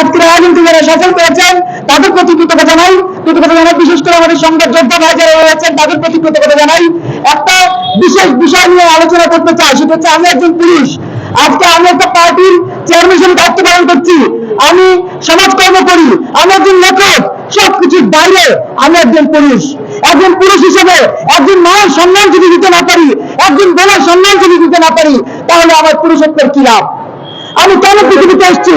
আজকের আয়োজন থেকে যারা সফল করেছেন। তাদের প্রতি কৃতজ্ঞতা জানাই। কৃতজ্ঞতা জানাই বিশেষ করে আমাদের সঙ্গে যোদ্ধা ভাই যারা রয়েছেন, তাদের প্রতি কৃতজ্ঞতা জানাই। একটা বিশেষ বিষয় নিয়ে আলোচনা করতে চাই, সেটা হচ্ছে আমি একজন পুলিশ। আজকে আমি একটা পার্টির চেয়ারম্যান দায়িত্ব পালন করছি। আমি সমাজকর্ম করি, আমি একজন লেখক, সবকিছুর বাইরে আমি একজন পুরুষ একজন পুরুষ হিসেবে একজন মায়ের সম্মান যদি দিতে না পারি, একজন বোনের সম্মান যদি দিতে না পারি, তাহলে আমার পুরুষত্বের কি লাভ? আমি কেন পৃথিবীতে এসেছি?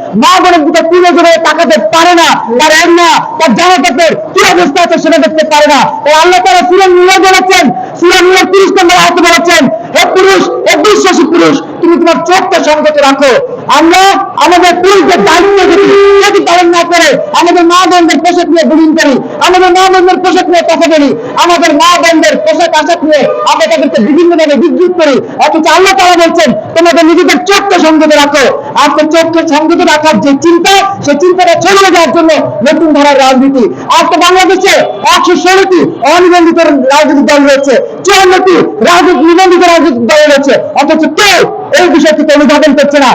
মা বোনের দিকে তুলে ধরে তাকাতে পারে না। তার এর না তার জামা কাপড় কি অবস্থা আছে, সেটা দেখতে পারে না। তাই আল্লাহ তারা সুরেন মিলে বলেছেন, সুরেন মিলে তিরিশ নম্বর আয়তে বলেছেন, হে পুরুষ, হে বিশ্বাসী পুরুষ, তুমি তোমার চোখটা সঙ্গত রাখো। আমরা আমাদের পুরুষদের দায়িত্ব যদি যদি পালন না করে, আমাদের মা বোনদের পোশাক নিয়ে বুলিং করি, আমাদের মা বোনদের পোশাক নিয়ে কথা বলি, আমাদের মা বোনদের পোশাক আশাক নিয়ে আমরা তাদেরকে বিভিন্ন ভাবে বিদ্যুৎ করি। অথচ আল্লাহ তারা বলছেন, তোমাদের নিজেদের চোখটা সঙ্গত রাখো। আজকে চোখকে সঙ্গত রাখার যে চিন্তা, সেই চিন্তাটা ছড়িয়ে যাওয়ার জন্য নতুন ধারার রাজনীতি। আজকে বাংলাদেশে একশো ষোলোটি অনিবন্ধিত রাজনৈতিক দল রয়েছে, চুয়ান্নটি নিবন্ধিত রাজনৈতিক দল রয়েছে, অথচ কেউ এই বিষয় থেকে অনুধাবন করছে না।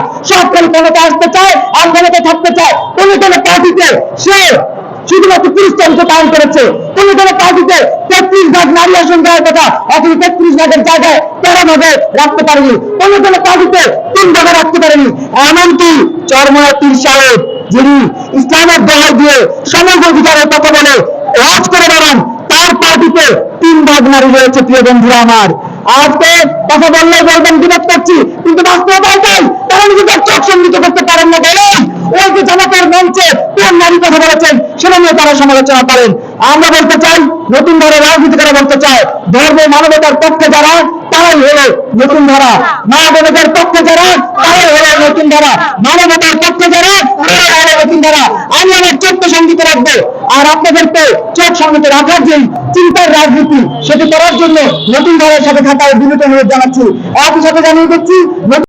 খালি ক্ষমতা আসতে চায় আর ক্ষমতা থাকতে চায়। কোনো কোনো পার্টিতে সে শুধুমাত্র অংশ পালন করেছে। কোনো কোনো পার্টিতে তেত্রিশ ভাগ নারী আসন দেওয়ার কথা, অথচ তেত্রিশ ভাগের জায়গায় তেরো ভাগে রাখতে পারেনি। কোনো কোনো পার্টিতে এমনকি চরমরা পীর সাহেব, যিনি ইসলামের দোহাই দিয়ে সমগ্র বিচারের কথা বলে রাজ করে বেড়ান, তার পার্টিতে তিন ভাগ নারী রয়েছে, প্রিয় বন্ধুরা আমার। আজকে কথা বললেই বলবেন, বিরোধ করছি, কিন্তু বাস্তবতা এটাই তারা নিজেদের চোখ সঙ্গিত করতে পারেন না বলেন ওই যে জামাতের মঞ্চে কোন নারী কথা বলেছেন, সেটা নিয়ে তারা সমালোচনা করেন। আমরা বলতে চাই নতুন ধারা রাজনীতি করে বলতে চাই, ধর্ম মানবতার পক্ষে যারা, তারাই হলো নতুন ধারা মা বোনদের পক্ষে যারা যারা ধারা মানবতার পক্ষে যারা ধারা আমি আমার চোখকে সংগীত রাখব, আর আপনাদেরকে চোখ সংগীত রাখার যে চিন্তার রাজনীতি, সেটি করার জন্য নতুন ধারার সাথে থাকার বিনীত অনুরোধ জানাচ্ছি। একই সাথে জানিয়ে দিচ্ছি